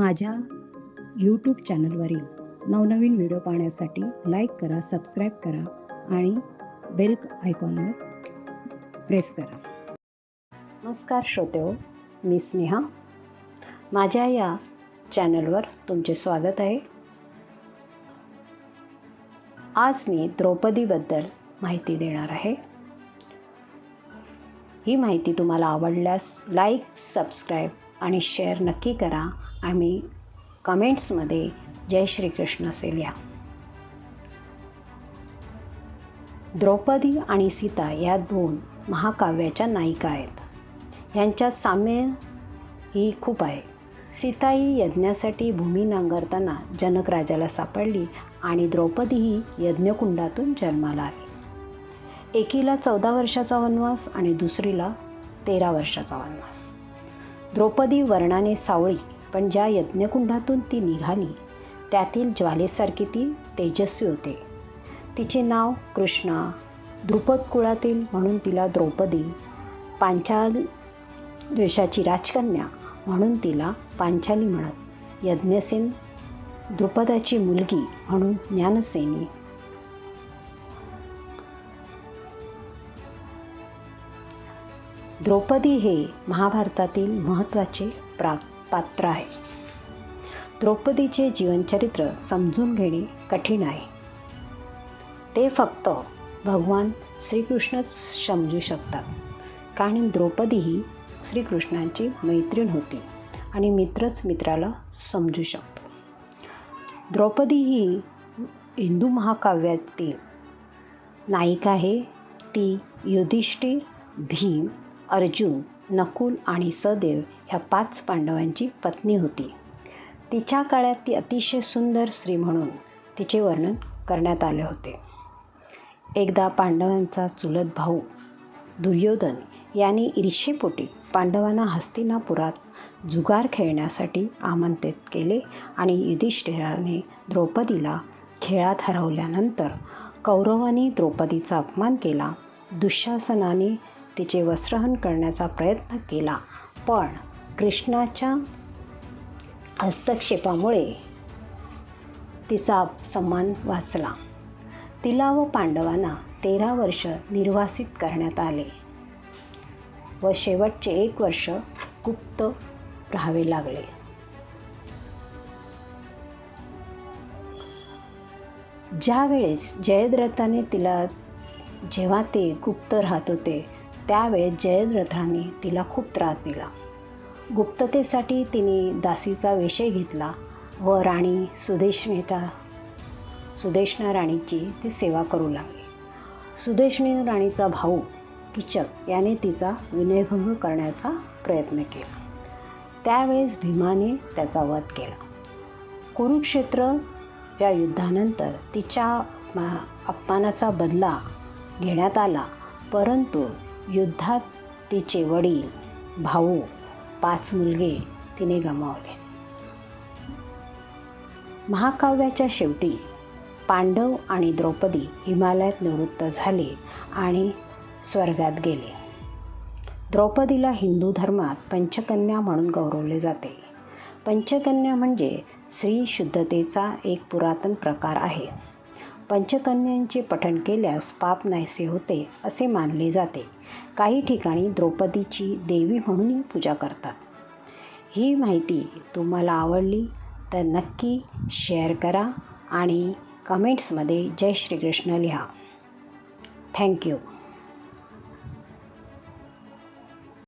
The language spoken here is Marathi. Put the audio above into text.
माझ्या यूट्यूब चॅनलवरील नवनवीन व्हिडिओ पाहण्यासाठी लाईक करा सबस्क्राईब करा आणि बेल आयकॉनवर प्रेस करा. नमस्कार श्रोतेहो मी स्नेहा. माझ्या या चॅनलवर तुमचे स्वागत आहे. आज मी द्रौपदीबद्दल माहिती देणार आहे. ही माहिती तुम्हाला आवडल्यास लाईक सबस्क्राईब आणि शेअर नक्की करा. आम्ही कमेंट्समध्ये जय श्रीकृष्ण असे लिहा द्रौपदी आणि सीता या दोन महाकाव्याच्या नायिका आहेत. यांच्यात साम्य ही खूप आहे. सीता ही यज्ञासाठी भूमी नांगरताना जनक राजाला सापडली आणि द्रौपदी ही यज्ञकुंडातून जन्माला आली. एकीला चौदा वर्षाचा वनवास आणि दुसरीला तेरा वर्षाचा वनवास. द्रौपदी वर्णाने सावळी पण ज्या यज्ञकुंडातून ती निघाली त्यातील ज्वालेसारखी ती तेजस्वी होते. तिचे नाव कृष्णा. द्रुपद कुळातील म्हणून तिला द्रौपदी पांचाल देशाची राजकन्या म्हणून तिला पांचाली म्हणत यज्ञसेन द्रुपदाची मुलगी म्हणून ज्ञानसेनी. द्रौपदी हे महाभारतातील महत्त्वाचे प्राग पात्र आहे. द्रौपदीचे जीवनचरित्र समजून घेणे कठीण आहे. ते फक्त भगवान श्रीकृष्णच समजू शकतात. कारण द्रौपदी ही श्रीकृष्णांची मैत्रीण होती आणि मित्रच मित्राला समजू शकतो. द्रौपदी ही हिंदू महाकाव्यातील नायिका आहे. ती युधिष्ठिर भीम अर्जुन नकुल आणि सदेव ह्या पाच पांडवांची पत्नी होती. तिच्या काळात ती अतिशय सुंदर स्त्री म्हणून तिचे वर्णन करण्यात आले होते. एकदा पांडवांचा चुलत भाऊ दुर्योधन यांनी ईर्षेपोटी पांडवांना हस्तिनापुरात जुगार खेळण्यासाठी आमंत्रित केले आणि युधिष्ठिराने द्रौपदीला खेळात हरवल्यानंतर कौरवांनी द्रौपदीचा अपमान केला. दुःशासनाने तिचे वस्त्रहन करण्याचा प्रयत्न केला. पण कृष्णाच्या हस्तक्षेपामुळे तिचा सन्मान वाचला. तिला व पांडवांना तेरा वर्ष निर्वासित करण्यात आले व शेवटचे एक वर्ष गुप्त राहावे लागले. ज्यावेळेस जयद्रथाने तिला जेव्हा ते गुप्त राहत होते त्यावेळेस जयद्रथाने तिला खूप त्रास दिला. गुप्ततेसाठी तिने दासीचा विषय घेतला व राणी सुदेशनेचा सुदेशना राणीची ती सेवा करू लागली. सुदेशनी राणीचा भाऊ किचक याने तिचा विनयभंग करण्याचा प्रयत्न केला. त्यावेळेस भीमाने त्याचा वध केला. कुरुक्षेत्र या युद्धानंतर तिच्या अपमानाचा बदला घेण्यात आला परंतु युद्धात तिचे वडील भाऊ पाच मुलगे तिने गमावले. महाकाव्याच्या शेवटी पांडव आणि द्रौपदी हिमालयात निवृत्त झाले आणि स्वर्गात गेले. द्रौपदीला हिंदू धर्मात पंचकन्या म्हणून गौरवले जाते. पंचकन्या म्हणजे स्त्री शुद्धतेचा एक पुरातन प्रकार आहे. पंचकन्यांचे पठण केल्यास पाप नाहीसे होते असे मानले जाते. काही ठिकाणी द्रौपदीची देवी म्हणूनही पूजा करतात. ही माहिती तुम्हाला आवडली तर नक्की शेअर करा आणि कमेंट्समध्ये जय श्रीकृष्ण लिहा. थँक्यू